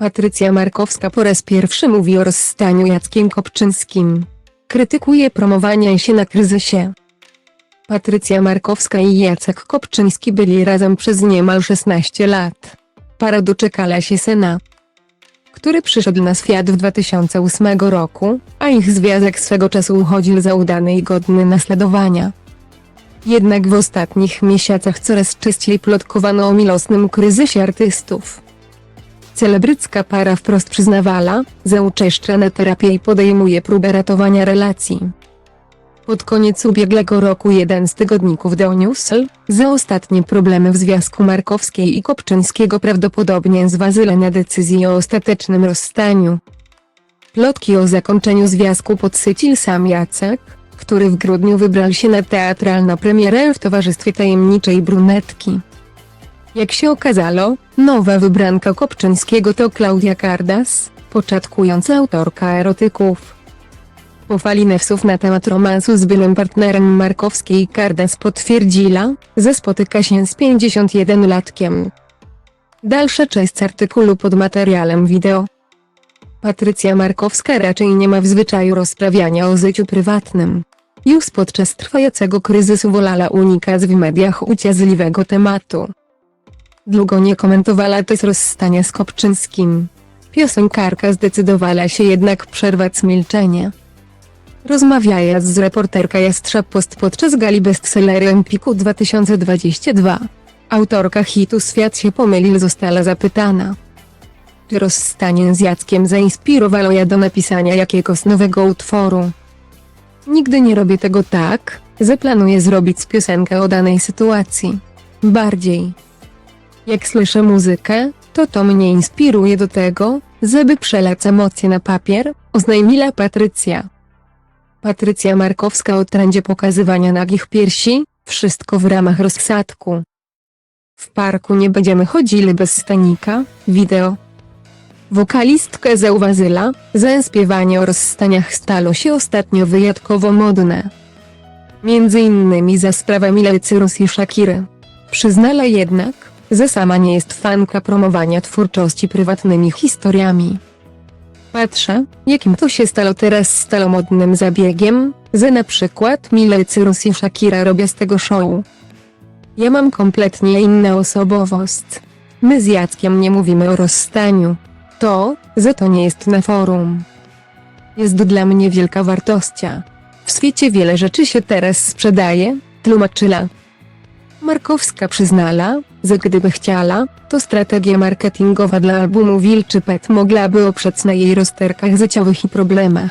Patrycja Markowska po raz pierwszy mówi o rozstaniu Jackiem Kopczyńskim. Krytykuje promowanie się na kryzysie. Patrycja Markowska i Jacek Kopczyński byli razem przez niemal 16 lat. Para doczekała się syna, który przyszedł na świat w 2008 roku, a ich związek swego czasu uchodził za udany i godny naśladowania. Jednak w ostatnich miesiącach coraz częściej plotkowano o milosnym kryzysie artystów. Celebrycka para wprost przyznawała, że uczęszcza na terapię i podejmuje próbę ratowania relacji. Pod koniec ubiegłego roku jeden z tygodników doniósł, że ostatnie problemy w związku Markowskiej i Kopczyńskiego prawdopodobnie zwazyle na decyzję o ostatecznym rozstaniu. Plotki o zakończeniu związku podsycił sam Jacek, który w grudniu wybrał się na teatralną premierę w towarzystwie tajemniczej brunetki. Jak się okazało, nowa wybranka Kopczyńskiego to Klaudia Kardas, początkująca autorka erotyków. Po fali newsów na temat romansu z byłym partnerem Markowskiej Kardas potwierdziła, że spotyka się z 51-latkiem. Dalsza część artykułu pod materiałem wideo. Patrycja Markowska raczej nie ma w zwyczaju rozprawiania o życiu prywatnym. Już podczas trwającego kryzysu wolała unikać w mediach uciazliwego tematu. Długo nie komentowała też rozstania z Kopczyńskim. Piosenkarka zdecydowała się jednak przerwać milczenie. Rozmawiając z reporterka Jastrzęb Post podczas gali bestsellery Empiku 2022, autorka hitu Świat się pomylił została zapytana. Czy rozstanie z Jackiem zainspirowało ją do napisania jakiegoś nowego utworu? Nigdy nie robię tego tak, że planuję zrobić piosenkę o danej sytuacji. Bardziej. Jak słyszę muzykę, to to mnie inspiruje do tego, żeby przelać emocje na papier, oznajmiła Patrycja. Patrycja Markowska o trendzie pokazywania nagich piersi, wszystko w ramach rozsadku. W parku nie będziemy chodzili bez stanika, wideo. Wokalistka zauważyła, że śpiewanie o rozstaniach stało się ostatnio wyjątkowo modne. Między innymi za sprawami Miley Cyrus i Shakiry. Jednak, że sama nie jest fanka promowania twórczości prywatnymi historiami. Patrzę, jakim to się stało teraz staromodnym zabiegiem, że na przykład Miley Cyrus i Shakira robią z tego show. Ja mam kompletnie inną osobowość. My z Jackiem nie mówimy o rozstaniu. To, że to nie jest na forum. Jest dla mnie wielka wartościa. W świecie wiele rzeczy się teraz sprzedaje, tłumaczyła. Markowska przyznała, że gdyby chciała, to strategia marketingowa dla albumu Wilczy Pet mogłaby oprzeć na jej rozterkach życiowych i problemach,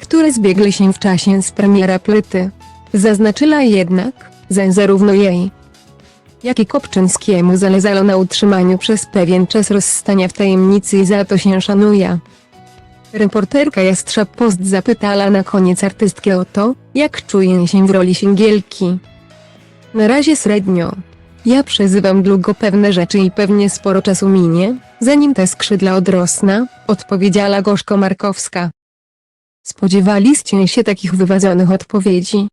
które zbiegły się w czasie z premiera płyty. Zaznaczyła jednak, że zarówno jej, jak i Kopczyńskiemu zależało na utrzymaniu przez pewien czas rozstania w tajemnicy i za to się szanuje. Reporterka Jastrzęb Post zapytała na koniec artystkę o to, jak czuje się w roli singielki. Na razie średnio. Ja przeżywam długo pewne rzeczy i pewnie sporo czasu minie, zanim te skrzydła odrosną, odpowiedziała gorzko Markowska. Spodziewaliście się takich wyważonych odpowiedzi?